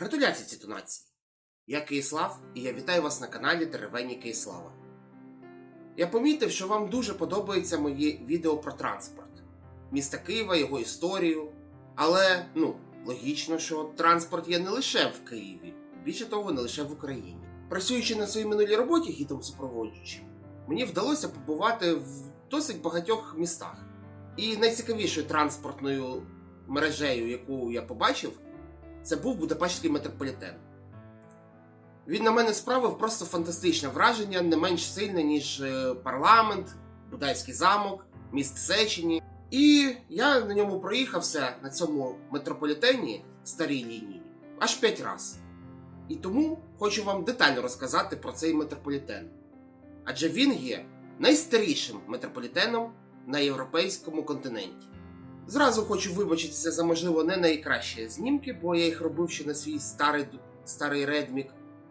Гратуляції цитонації! Я Киїслав і я вітаю вас на каналі Деревені Киїслава. Я помітив, що вам дуже подобається мої відео про транспорт, міста Києва, його історію. Але, ну, логічно, що транспорт є не лише в Києві, більше того, не лише в Україні. Працюючи на своїй минулій роботі гідом супроводжуючим, мені вдалося побувати в досить багатьох містах. І найцікавішою транспортною мережею, яку я побачив, це був Будапештський метрополітен. Він на мене справив просто фантастичне враження, не менш сильне, ніж е, парламент, Будайський замок, міст Сечені. І я на ньому проїхався на цьому метрополітені старій лінії аж 5 разів. І тому хочу вам детально розказати про цей метрополітен. Адже він є найстарішим метрополітеном на європейському континенті. Зразу хочу вибачитися за можливо не найкращі знімки, бо я їх робив ще на свій старий старий редмік,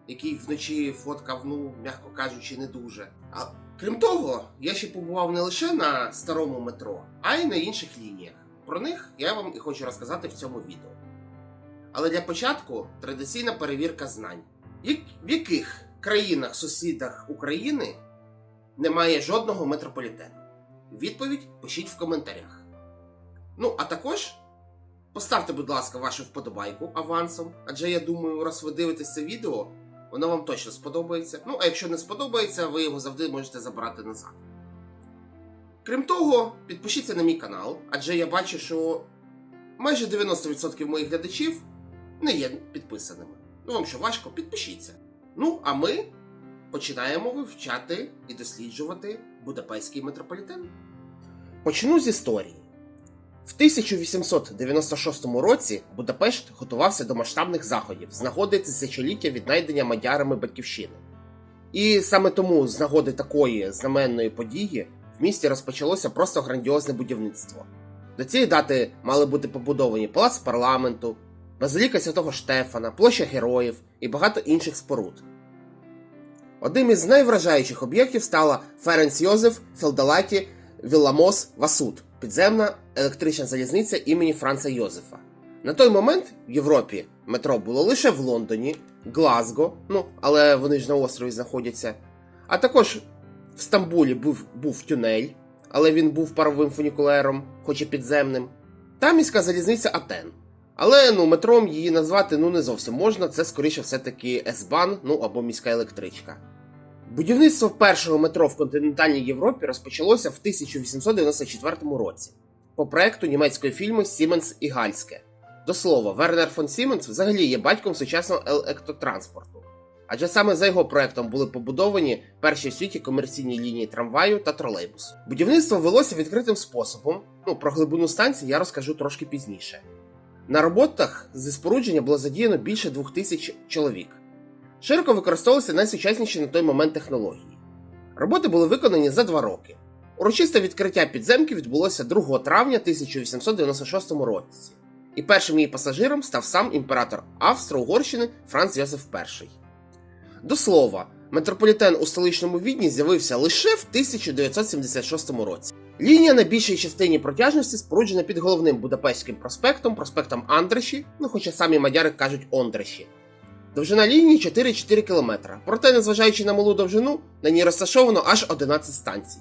який вночі фоткав, ну, м'яко кажучи, не дуже. А крім того, я ще побував не лише на старому метро, а й на інших лініях. Про них я вам і хочу розказати в цьому відео. Але для початку традиційна перевірка знань. В яких країнах-сусідах України немає жодного метрополітену? Відповідь пишіть в коментарях. Ну, а також поставте, будь ласка, вашу вподобайку авансом, адже я думаю, раз ви дивитесь це відео, воно вам точно сподобається. Ну, а якщо не сподобається, ви його завжди можете забрати назад. Крім того, підпишіться на мій канал, адже я бачу, що майже 90% моїх глядачів не є підписаними. Ну, вам що важко, підпишіться. Ну, а ми починаємо вивчати і досліджувати Будапештський метрополітен. Почну з історії. В 1896 році Будапешт готувався до масштабних заходів з нагоди тисячоліття віднайдення мадярами батьківщини. І саме тому, з нагоди такої знаменної події, в місті розпочалося просто грандіозне будівництво. До цієї дати мали бути побудовані палац парламенту, базиліка святого Штефана, площа героїв і багато інших споруд. Одним із найвражаючих об'єктів стала Ференц Йозеф Фелдалаті Вілламос Васуд підземна електрична залізниця імені Франца Йозефа. На той момент в Європі метро було лише в Лондоні, Глазго, ну але вони ж на острові знаходяться. А також в Стамбулі був, був тюнель, але він був паровим фунікулером, хоч і підземним. Та міська залізниця Атен. Але ну, метром її назвати ну не зовсім можна, це скоріше все-таки С-бан, ну або міська електричка. Будівництво першого метро в континентальній Європі розпочалося в 1894 році по проекту німецької фільми Сіменс і Гальське. До слова, Вернер фон Сіменс взагалі є батьком сучасного електротранспорту, адже саме за його проектом були побудовані перші в світі комерційні лінії трамваю та тролейбусу. Будівництво велося відкритим способом. Ну про глибину станції я розкажу трошки пізніше. На роботах зі спорудження було задіяно більше двох тисяч чоловік. Широко використовувалися найсучасніші на той момент технології. Роботи були виконані за два роки. Урочисте відкриття підземки відбулося 2 травня 1896 році, і першим її пасажиром став сам імператор Австро-Угорщини Франц Йосиф І. До слова, метрополітен у столичному відні з'явився лише в 1976 році. Лінія на більшій частині протяжності споруджена під головним Будапештським проспектом, проспектом Андраші, ну хоча самі мадяри кажуть Ондраші. Довжина лінії 4,4 км, проте, незважаючи на малу довжину, на ній розташовано аж 11 станцій.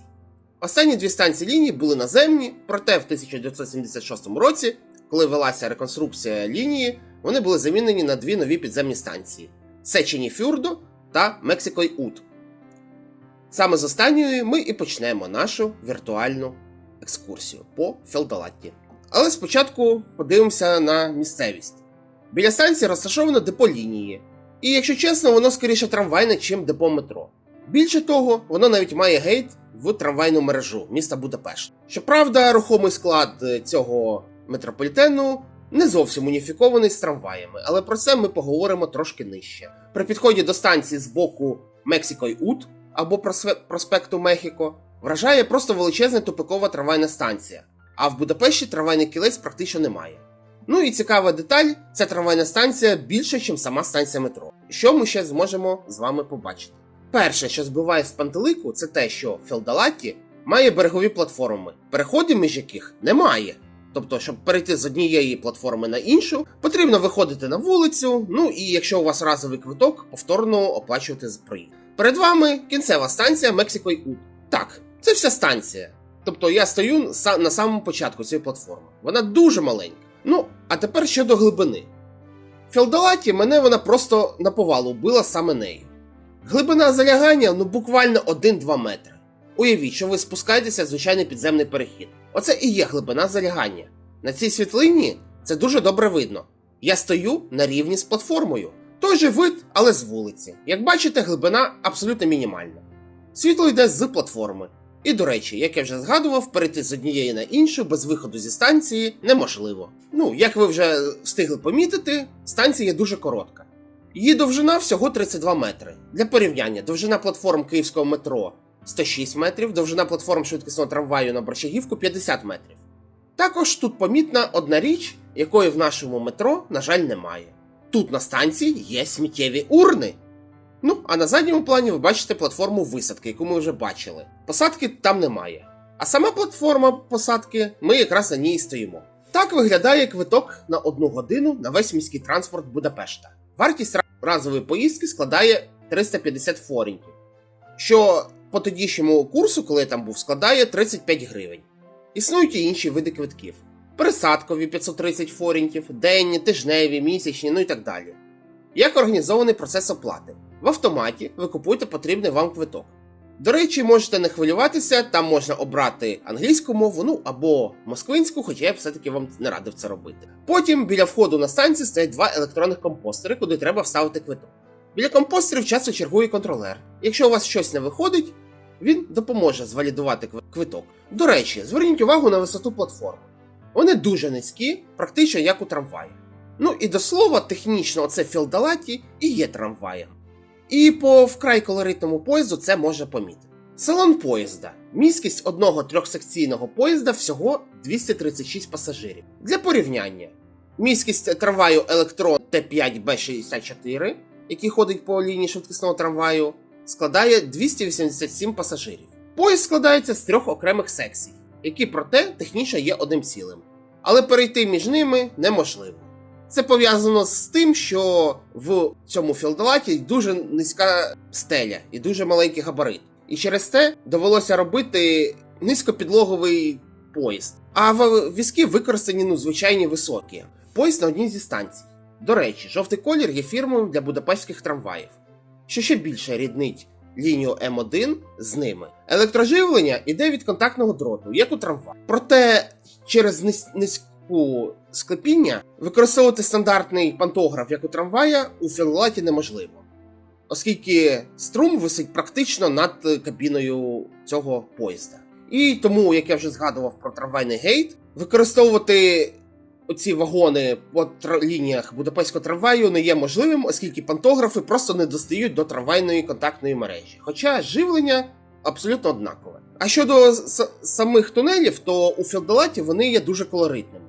Останні дві станції лінії були наземні, проте в 1976 році, коли велася реконструкція лінії, вони були замінені на дві нові підземні станції Сечені Фюрдо та Мексикой Ут. Саме з останньої ми і почнемо нашу віртуальну екскурсію по Фелдалатті. Але спочатку подивимося на місцевість. Біля станції розташовано депо лінії, і якщо чесно, воно скоріше трамвайне, чим депо метро. Більше того, воно навіть має гейт в трамвайну мережу міста Будапешт. Щоправда, рухомий склад е, цього метрополітену не зовсім уніфікований з трамваями, але про це ми поговоримо трошки нижче. При підході до станції з боку Мексикой Ут або проспекту Мехіко вражає просто величезна тупикова трамвайна станція, а в Будапешті трамвайний кілець практично немає. Ну і цікава деталь: ця трамвайна станція більше, ніж сама станція метро. Що ми ще зможемо з вами побачити? Перше, що збиває з пантелику, це те, що Фелдалаті має берегові платформи, переходів між яких немає. Тобто, щоб перейти з однієї платформи на іншу, потрібно виходити на вулицю. Ну і якщо у вас разовий квиток, повторно оплачувати проїзд. Перед вами кінцева станція Мексико ут. Так, це вся станція. Тобто я стою на самому початку цієї платформи. Вона дуже маленька. Ну, а тепер щодо глибини. В Фелдалаті мене вона просто на повалу вбила саме нею. Глибина залягання ну буквально 1-2 метри. Уявіть, що ви спускаєтеся в звичайний підземний перехід. Оце і є глибина залягання. На цій світлині це дуже добре видно. Я стою на рівні з платформою. Той же вид, але з вулиці. Як бачите, глибина абсолютно мінімальна. Світло йде з платформи. І до речі, як я вже згадував, перейти з однієї на іншу без виходу зі станції неможливо. Ну, як ви вже встигли помітити, станція дуже коротка. Її довжина всього 32 метри. Для порівняння, довжина платформ київського метро 106 метрів, довжина платформ швидкісного трамваю на Борщагівку 50 метрів. Також тут помітна одна річ, якої в нашому метро, на жаль, немає. Тут на станції є сміттєві урни. Ну, а на задньому плані ви бачите платформу висадки, яку ми вже бачили. Посадки там немає. А сама платформа посадки, ми якраз на ній стоїмо. Так виглядає квиток на одну годину на весь міський транспорт Будапешта. Вартість разової поїздки складає 350 форінтів, що по тодішньому курсу, коли я там був, складає 35 гривень. Існують і інші види квитків: пересадкові 530 форінтів, денні, тижневі, місячні, ну і так далі. Як організований процес оплати? В автоматі ви купуєте потрібний вам квиток. До речі, можете не хвилюватися, там можна обрати англійську мову, ну або москвинську, хоча я б все-таки вам не радив це робити. Потім біля входу на станцію стоять два електронних компостери, куди треба вставити квиток. Біля компостерів часто чергує контролер. Якщо у вас щось не виходить, він допоможе звалідувати квиток. До речі, зверніть увагу на висоту платформи. Вони дуже низькі, практично як у трамваї. Ну і до слова, технічно, оце Філдалаті і є трамваєм. І по вкрай колоритному поїзду це можна помітити. Салон поїзда. Міськість одного трьохсекційного поїзда всього 236 пасажирів. Для порівняння, міськість трамваю Електрон Т5Б64, який ходить по лінії швидкісного трамваю, складає 287 пасажирів. Поїзд складається з трьох окремих секцій, які проте технічно є одним цілим. Але перейти між ними неможливо. Це пов'язано з тим, що в цьому філдалаті дуже низька стеля і дуже маленький габарит. І через те довелося робити низькопідлоговий поїзд. А візки використані ну, звичайні високі. Поїзд на одній зі станцій. До речі, жовтий колір є фірмовим для будапештських трамваїв, що ще більше ріднить лінію М1 з ними. Електроживлення йде від контактного дроту, як у трамвай. Проте через низ- низьку склепіння використовувати стандартний пантограф, як у трамвая, у філолаті неможливо, оскільки струм висить практично над кабіною цього поїзда. І тому, як я вже згадував про трамвайний гейт, використовувати оці вагони по лініях Будапештського трамваю не є можливим, оскільки пантографи просто не достають до трамвайної контактної мережі. Хоча живлення абсолютно однакове. А щодо самих тунелів, то у Філдалаті вони є дуже колоритними.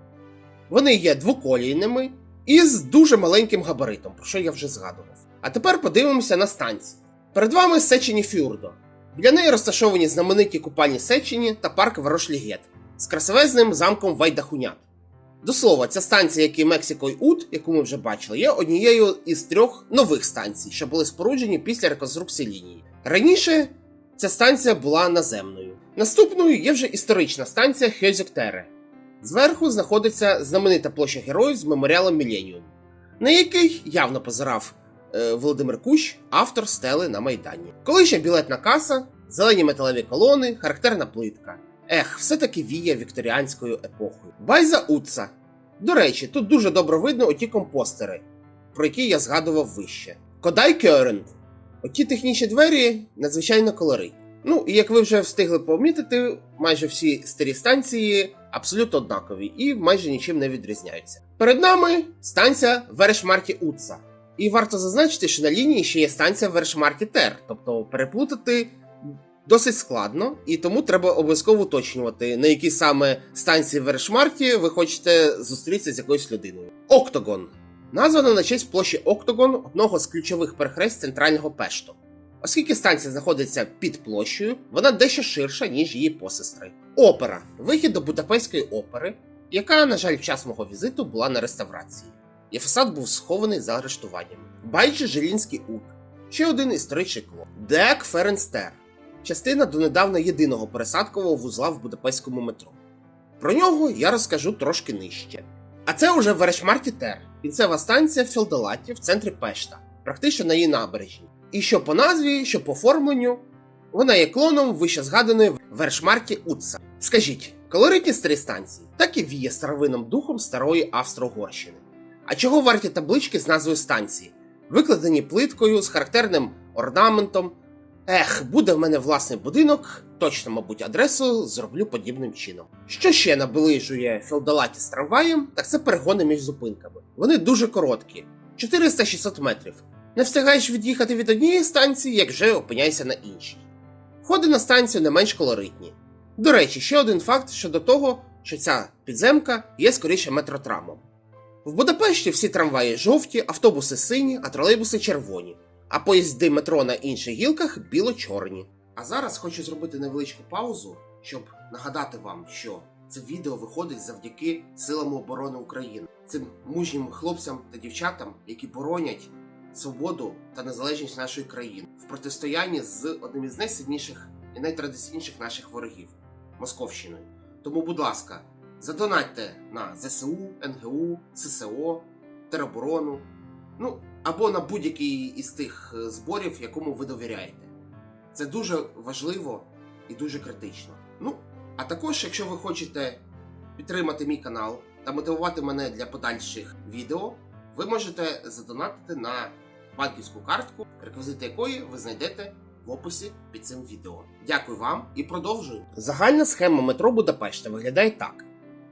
Вони є двоколійними і з дуже маленьким габаритом, про що я вже згадував. А тепер подивимося на станції. Перед вами Сечені Фюрдо. Біля неї розташовані знамениті купальні Сечені та парк Варошлігет з красивезним замком Вайдахунят. До слова, ця станція, як і Мексико й Ут, яку ми вже бачили, є однією із трьох нових станцій, що були споруджені після реконструкції лінії. Раніше ця станція була наземною. Наступною є вже історична станція Хьозіктере. Зверху знаходиться знаменита площа героїв з меморіалом Міленіум, на який явно позирав е, Володимир Кущ, автор стели на Майдані. Колишня білетна каса, зелені металеві колони, характерна плитка. Ех, все-таки віє вікторіанською епохою. Байза Утса. До речі, тут дуже добре видно оті компостери, про які я згадував вище. Кодай Кьорен. Оті технічні двері надзвичайно колоритні. Ну, і як ви вже встигли помітити, майже всі старі станції абсолютно однакові і майже нічим не відрізняються. Перед нами станція Вершмарті Утса. І варто зазначити, що на лінії ще є станція Вершмарті Тер, тобто переплутати досить складно, і тому треба обов'язково уточнювати, на якій саме станції Вершмарті ви хочете зустрітися з якоюсь людиною. Октогон. Названа на честь площі Октогон, одного з ключових перехрест центрального Пешту. Оскільки станція знаходиться під площею, вона дещо ширша, ніж її посестри. Опера вихід до Будапештської опери. яка, на жаль, в час мого візиту була на реставрації, і фасад був схований за арештуванням. Байче Жилінський ут, ще один історичний клон. Дек Ференстер, частина донедавна єдиного пересадкового вузла в Будапештському метро. Про нього я розкажу трошки нижче. А це уже Верешмарті Тер, кінцева станція в Філдалаті в центрі Пешта, практично на її набережні. І що по назві, що по оформленню, вона є клоном вище згаданої Вершмарті Утса. Скажіть, колоритні старі станції, так і віє старовинним духом старої Австро-Угорщини. А чого варті таблички з назвою станції, викладені плиткою з характерним орнаментом? Ех, буде в мене власний будинок, точно, мабуть, адресу зроблю подібним чином. Що ще наближує Філдалаті з трамваєм, так це перегони між зупинками. Вони дуже короткі 400-600 метрів. Не встигаєш від'їхати від однієї станції, як вже опиняєшся на іншій. Входи на станцію не менш колоритні. До речі, ще один факт щодо того, що ця підземка є скоріше метротрамом. В Будапешті всі трамваї жовті, автобуси сині, а тролейбуси червоні, а поїзди метро на інших гілках біло-чорні. А зараз хочу зробити невеличку паузу, щоб нагадати вам, що це відео виходить завдяки силам оборони України, цим мужнім хлопцям та дівчатам, які боронять свободу та незалежність нашої країни в протистоянні з одним із найсильніших і найтрадиційніших наших ворогів Московщиною. Тому, будь ласка, задонатьте на ЗСУ, НГУ, ССО, тероборону, ну або на будь-який із тих е, зборів, якому ви довіряєте. Це дуже важливо і дуже критично. Ну, а також, якщо ви хочете підтримати мій канал та мотивувати мене для подальших відео, ви можете задонатити на банківську картку, реквізити якої ви знайдете в описі під цим відео. Дякую вам і продовжую. Загальна схема метро Будапешта виглядає так: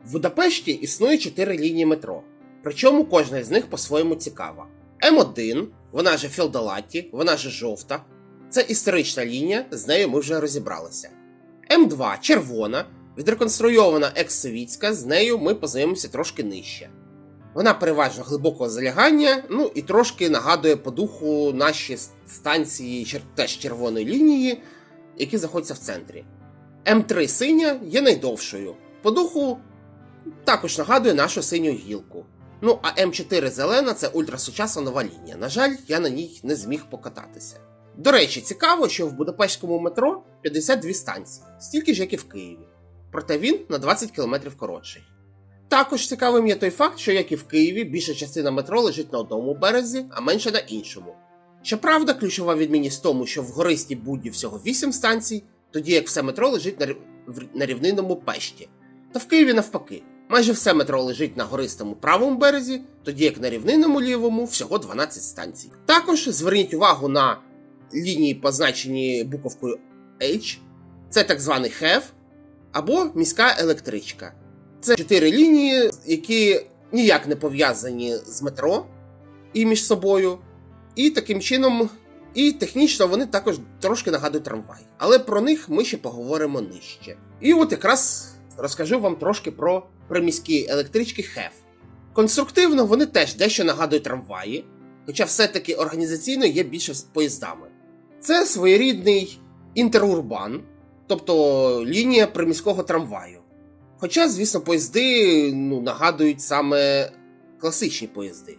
в Будапешті існує 4 лінії метро, причому кожна з них по-своєму цікава. М1, вона же Філдалаті, вона же жовта. Це історична лінія, з нею ми вже розібралися. М2 червона, відреконструйована екс-совітська, з нею ми познайомимося трошки нижче. Вона переважно глибокого залягання, ну і трошки нагадує по духу наші станції теж червоної лінії, які знаходяться в центрі. М3 синя є найдовшою. По духу також нагадує нашу синю гілку. Ну а М4 зелена це ультрасучасна нова лінія. На жаль, я на ній не зміг покататися. До речі, цікаво, що в Будапештському метро 52 станції, стільки ж, як і в Києві. Проте він на 20 км коротший. Також цікавим є той факт, що як і в Києві, більша частина метро лежить на одному березі, а менше на іншому. Щоправда, ключова відмінність в тому, що в гористій Будді всього 8 станцій, тоді як все метро лежить на, на рівнинному пешті. Та в Києві навпаки, майже все метро лежить на гористому правому березі, тоді як на рівнинному лівому всього 12 станцій. Також зверніть увагу на лінії, позначені буковкою H, це так званий HEV, або міська електричка. Це чотири лінії, які ніяк не пов'язані з метро і між собою. І таким чином, і технічно вони також трошки нагадують трамвай. Але про них ми ще поговоримо нижче. І от якраз розкажу вам трошки про приміські електрички HEV. Конструктивно вони теж дещо нагадують трамваї, хоча все-таки організаційно є більше з поїздами. Це своєрідний інтерурбан, тобто лінія приміського трамваю. Хоча, звісно, поїзди ну, нагадують саме класичні поїзди.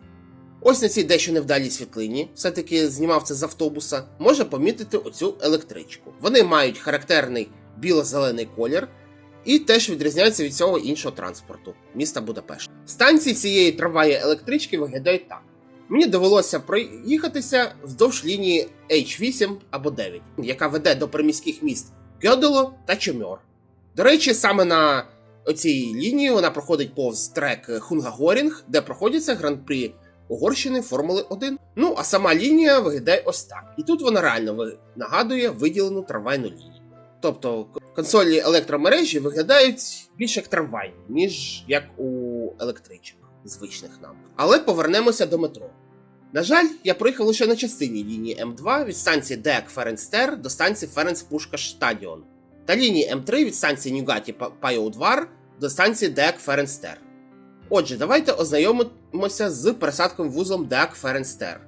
Ось на цій дещо невдалій світлині, все-таки знімав це з автобуса, можна помітити оцю електричку. Вони мають характерний біло-зелений колір і теж відрізняються від цього іншого транспорту міста Будапешт. Станції цієї трамваї електрички виглядають так. Мені довелося проїхатися вздовж лінії H8 або 9, яка веде до приміських міст Кьодело та Чомьор. До речі, саме на оцій лінії вона проходить повз трек Хунгагорінг, де проходяться гран-прі Угорщини Формули 1. Ну а сама лінія виглядає ось так. І тут вона реально нагадує виділену трамвайну лінію. Тобто консолі електромережі виглядають більш як трамвай, ніж як у електричок, звичних нам. Але повернемося до метро. На жаль, я проїхав лише на частині лінії М2 від станції Дек Ференстер до станції Ференц Пушкаш Стадіон та лінії М3 від станції Нюгаті Пайоудвар до станції Дек Ференстер. Отже, давайте ознайомимося з пересадковим вузлом Дек Ференстер.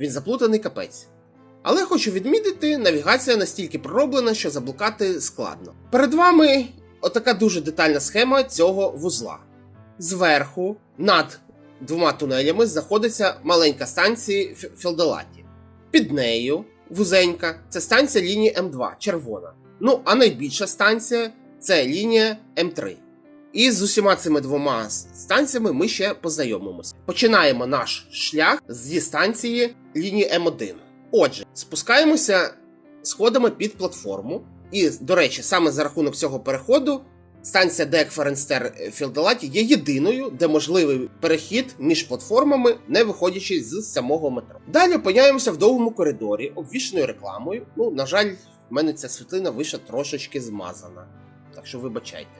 Він заплутаний капець. Але хочу відмітити, навігація настільки пророблена, що заблукати складно. Перед вами отака дуже детальна схема цього вузла. зверху над двома тунелями знаходиться маленька станція Філделаті. Під нею вузенька це станція лінії М2, червона. Ну, а найбільша станція це лінія М3. І з усіма цими двома станціями ми ще познайомимося. Починаємо наш шлях зі станції лінії М1. Отже, спускаємося сходами під платформу. І, до речі, саме за рахунок цього переходу станція Дек Ференстер Філделаті є єдиною, де можливий перехід між платформами, не виходячи з самого метро. Далі опиняємося в довгому коридорі, обвішаною рекламою. Ну, на жаль, в мене ця світлина вийшла трошечки змазана. Так що вибачайте.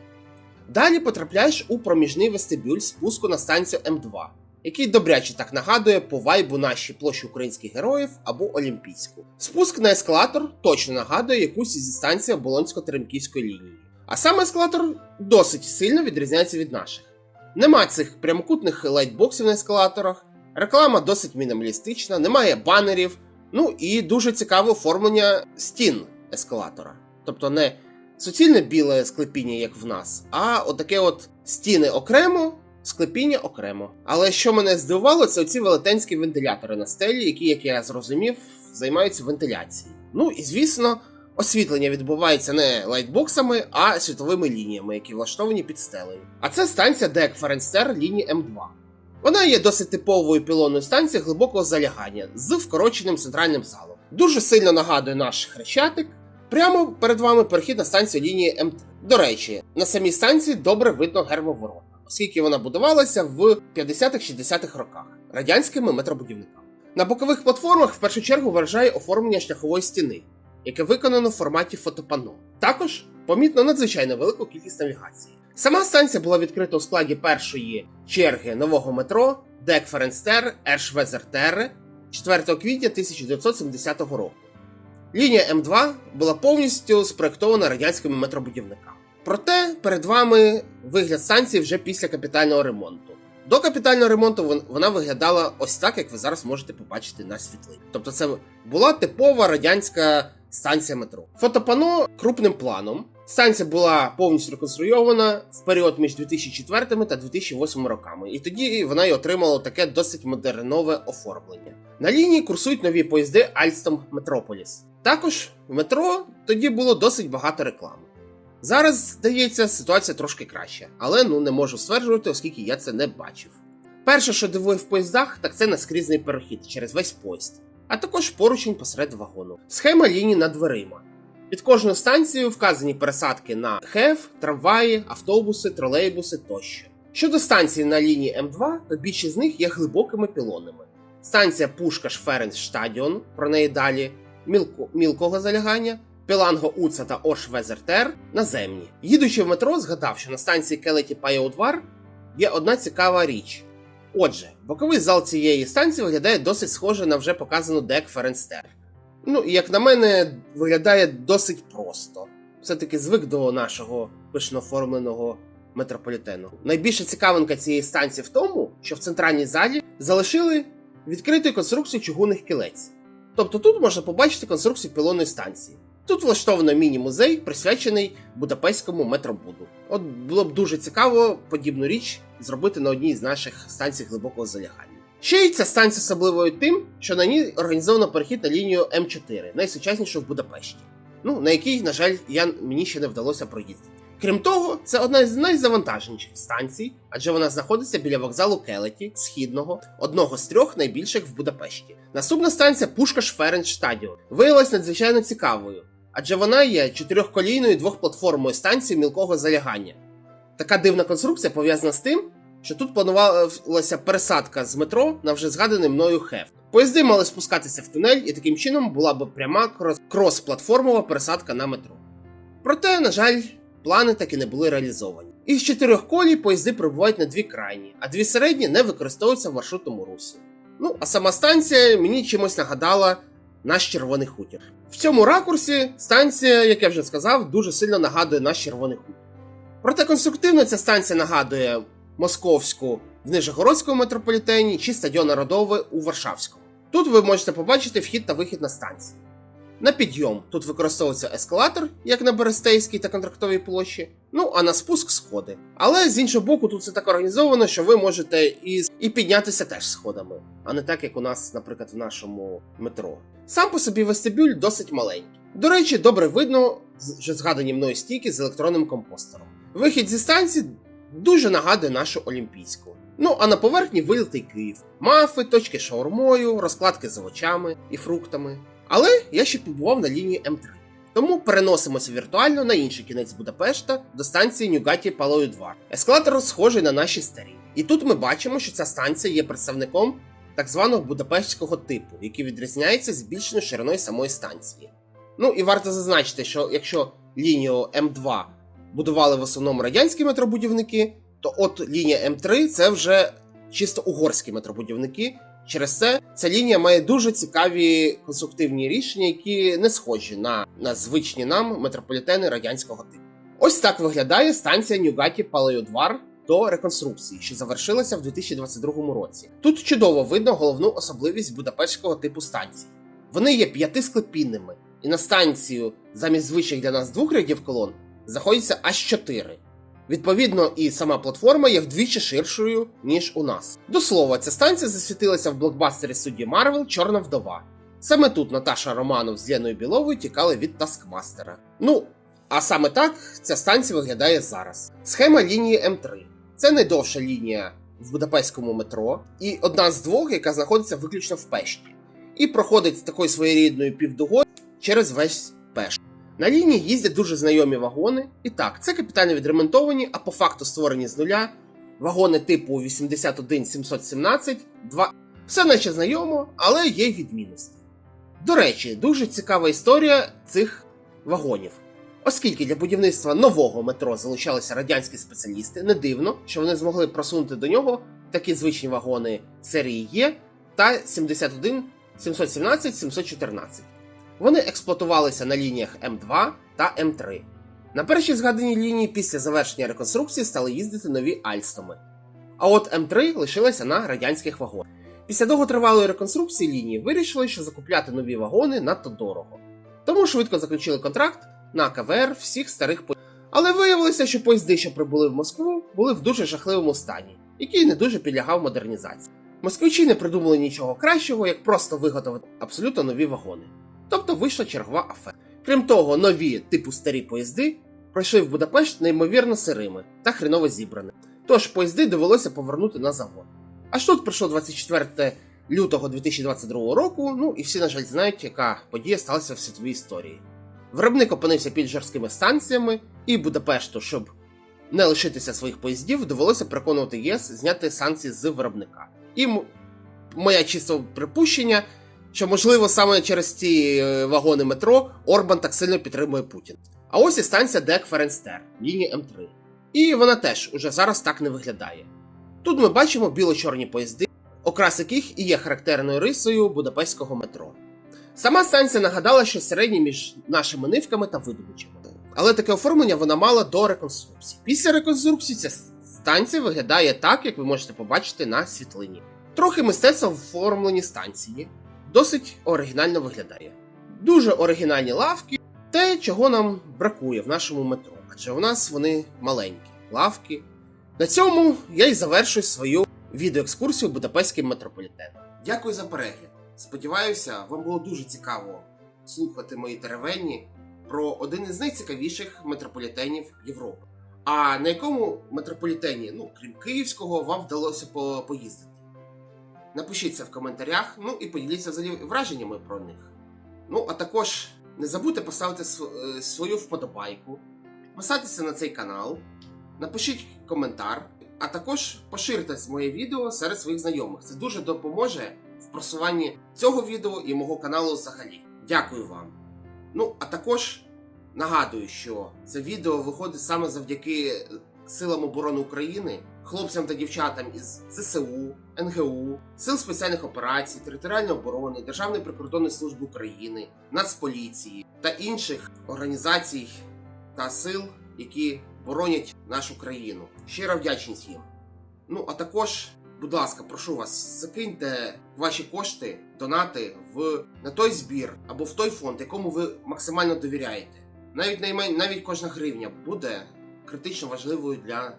Далі потрапляєш у проміжний вестибюль спуску на станцію М2, який добряче так нагадує по вайбу нашій площі українських героїв або Олімпійську. Спуск на ескалатор точно нагадує якусь зі станції Оболонсько-Теремківської лінії. А саме ескалатор досить сильно відрізняється від наших. Нема цих прямокутних лайтбоксів на ескалаторах, реклама досить мінімалістична, немає банерів, ну і дуже цікаве оформлення стін ескалатора. Тобто не суцільне біле склепіння, як в нас, а отаке от стіни окремо, склепіння окремо. Але що мене здивувало, це оці велетенські вентилятори на стелі, які, як я зрозумів, займаються вентиляцією. Ну і звісно, освітлення відбувається не лайтбоксами, а світловими лініями, які влаштовані під стелею. А це станція Дек Ференстер лінії М2. Вона є досить типовою пілонною станцією глибокого залягання з вкороченим центральним залом. Дуже сильно нагадує наш хрещатик. Прямо перед вами перехід на станцію лінії М3. До речі, на самій станції добре видно гермоворота, оскільки вона будувалася в 50-60-х роках радянськими метробудівниками. На бокових платформах в першу чергу вражає оформлення шляхової стіни, яке виконано в форматі фотопанно. Також помітно надзвичайно велику кількість навігації. Сама станція була відкрита у складі першої черги нового метро Дек Ференстер Ершвезертере 4 квітня 1970 року. Лінія М2 була повністю спроєктована радянськими метробудівниками. Проте перед вами вигляд станції вже після капітального ремонту. До капітального ремонту вона виглядала ось так, як ви зараз можете побачити на світлині. Тобто, це була типова радянська станція метро. Фотопано крупним планом. Станція була повністю реконструйована в період між 2004 та 2008 роками, і тоді вона й отримала таке досить модернове оформлення. На лінії курсують нові поїзди Alstom Metropolis. Також в метро тоді було досить багато реклами. Зараз, здається, ситуація трошки краща, але ну не можу стверджувати, оскільки я це не бачив. Перше, що дивує в поїздах, так це наскрізний перехід через весь поїзд, а також поручень посеред вагону. Схема ліній над дверима. Під кожною станцією вказані пересадки на ХЕВ, трамваї, автобуси, тролейбуси тощо. Щодо станцій на лінії М2, то більшість з них є глибокими пілонами. Станція Пушкаш Ференс Штадіон, про неї далі, мілко, мілкого залягання, Піланго Уца та Оршвезертер наземні. Їдучи в метро, згадав, що на станції Келеті Пайоудвар є одна цікава річ. Отже, боковий зал цієї станції виглядає досить схоже на вже показану Дек Ференстер. Ну, і як на мене, виглядає досить просто. Все-таки звик до нашого пишно оформленого метрополітену. Найбільша цікавинка цієї станції в тому, що в центральній залі залишили відкритою конструкцію чугунних кілець. Тобто тут можна побачити конструкцію пілонної станції. Тут влаштовано міні-музей, присвячений Будапештському метробуду. От було б дуже цікаво подібну річ зробити на одній з наших станцій глибокого залягання. Ще й ця станція особливою тим, що на ній організовано перехід на лінію М4, найсучаснішу в Будапешті, ну на якій, на жаль, я, мені ще не вдалося проїздити. Крім того, це одна з найзавантаженіших станцій, адже вона знаходиться біля вокзалу Келеті, східного, одного з трьох найбільших в Будапешті. Наступна станція Пушкаш Ференц Штадіон виявилась надзвичайно цікавою, адже вона є чотирьохколійною двохплатформою станції мілкого залягання. Така дивна конструкція пов'язана з тим, що тут планувалася пересадка з метро на вже згаданий мною хеф. Поїзди мали спускатися в тунель, і таким чином була б пряма крос-платформова пересадка на метро. Проте, на жаль, плани так і не були реалізовані. Із чотирьох колій поїзди прибувають на дві крайні, а дві середні не використовуються в маршрутному русі. Ну, а сама станція мені чимось нагадала наш червоний хутір. В цьому ракурсі станція, як я вже сказав, дуже сильно нагадує наш червоний хутір. Проте конструктивно ця станція нагадує московську в Нижегородському метрополітені чи стадіон Народовий у Варшавському. Тут ви можете побачити вхід та вихід на станції. На підйом тут використовується ескалатор, як на Берестейській та контрактовій площі. Ну а на спуск сходи. Але з іншого боку, тут все так організовано, що ви можете і, і піднятися теж сходами, а не так, як у нас, наприклад, в нашому метро. Сам по собі вестибюль досить маленький. До речі, добре видно вже згадані мною стійки з електронним компостером. Вихід зі станції дуже нагадує нашу олімпійську. Ну а на поверхні вилитий Київ, мафи, точки шаурмою, розкладки з овочами і фруктами. Але я ще побував на лінії М3. Тому переносимося віртуально на інший кінець Будапешта до станції Нюгаті Палою 2. Ескалатор схожий на наші старі. І тут ми бачимо, що ця станція є представником так званого будапештського типу, який відрізняється збільшеною шириною самої станції. Ну і варто зазначити, що якщо лінію М2 будували в основному радянські метробудівники, то от лінія М3 це вже чисто угорські метробудівники. Через це ця лінія має дуже цікаві конструктивні рішення, які не схожі на, на звичні нам метрополітени радянського типу. Ось так виглядає станція Нюгаті Палеодвар до реконструкції, що завершилася в 2022 році. Тут чудово видно головну особливість будапештського типу станцій. Вони є п'ятисклепінними, і на станцію замість звичних для нас двох рядів колон знаходиться аж чотири. Відповідно, і сама платформа є вдвічі ширшою, ніж у нас. До слова, ця станція засвітилася в блокбастері судді Марвел Чорна вдова. Саме тут Наташа Романов з Леною Біловою тікали від Таскмастера. Ну, а саме так ця станція виглядає зараз. Схема лінії М3. Це найдовша лінія в Будапештському метро, і одна з двох, яка знаходиться виключно в Пешті, і проходить такою своєрідною півдугою через весь Пешт. На лінії їздять дуже знайомі вагони. І так, це капітально відремонтовані, а по факту створені з нуля. Вагони типу 81717, 2. Все наче знайомо, але є відмінності. До речі, дуже цікава історія цих вагонів. Оскільки для будівництва нового метро залучалися радянські спеціалісти, не дивно, що вони змогли просунути до нього такі звичні вагони серії Є та 71 717 714. Вони експлуатувалися на лініях М2 та М3. На першій згаданій лінії після завершення реконструкції стали їздити нові Альстоми. А от М3 лишилася на радянських вагонах. Після довготривалої реконструкції лінії вирішили, що закупляти нові вагони надто дорого. Тому швидко заключили контракт на КВР всіх старих поїздів. Але виявилося, що поїзди, що прибули в Москву, були в дуже жахливому стані, який не дуже підлягав модернізації. Москвичі не придумали нічого кращого, як просто виготовити абсолютно нові вагони. Тобто вийшла чергова афера. Крім того, нові типу старі поїзди пройшли в Будапешт неймовірно сирими та хреново зібраними. Тож поїзди довелося повернути на завод. Аж тут прийшло 24 лютого 2022 року. Ну і всі, на жаль, знають, яка подія сталася в світовій історії. Виробник опинився під жорсткими станціями, і Будапешту, щоб не лишитися своїх поїздів, довелося переконувати ЄС зняти санкції з виробника. І моє чисто припущення, що можливо саме через ці е, вагони метро Орбан так сильно підтримує Путін. А ось і станція Дек Ференстер, лінія М3. І вона теж уже зараз так не виглядає. Тут ми бачимо біло-чорні поїзди, окрас яких і є характерною рисою будапештського метро. Сама станція нагадала, що середня між нашими нивками та видобичами. Але таке оформлення вона мала до реконструкції. Після реконструкції ця станція виглядає так, як ви можете побачити на світлині. Трохи мистецтва в оформленні станції, досить оригінально виглядає. Дуже оригінальні лавки, те, чого нам бракує в нашому метро, адже у нас вони маленькі лавки. На цьому я й завершую свою відеоекскурсію Будапештським метрополітеном. Дякую за перегляд. Сподіваюся, вам було дуже цікаво слухати мої теревені про один із найцікавіших метрополітенів Європи. А на якому метрополітені, ну крім Київського, вам вдалося поїздити? Напишіть це в коментарях, ну і поділіться взагалі враженнями про них. Ну, а також не забудьте поставити е, свою вподобайку, підписатися на цей канал, напишіть коментар, а також поширте моє відео серед своїх знайомих. Це дуже допоможе в просуванні цього відео і мого каналу взагалі. Дякую вам. Ну, а також нагадую, що це відео виходить саме завдяки Силам оборони України, хлопцям та дівчатам із ЗСУ, НГУ, Сил спеціальних операцій, територіальної оборони, Державної прикордонної служби України, Нацполіції та інших організацій та сил, які боронять нашу країну. Щира вдячність їм. Ну а також будь ласка, прошу вас, закиньте ваші кошти, донати в на той збір або в той фонд, якому ви максимально довіряєте. Навіть наймен, навіть кожна гривня буде критично важливою для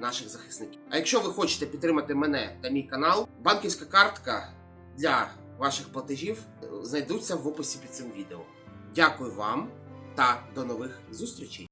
наших захисників. А якщо ви хочете підтримати мене та мій канал, банківська картка для ваших платежів знайдуться в описі під цим відео. Дякую вам та до нових зустрічей!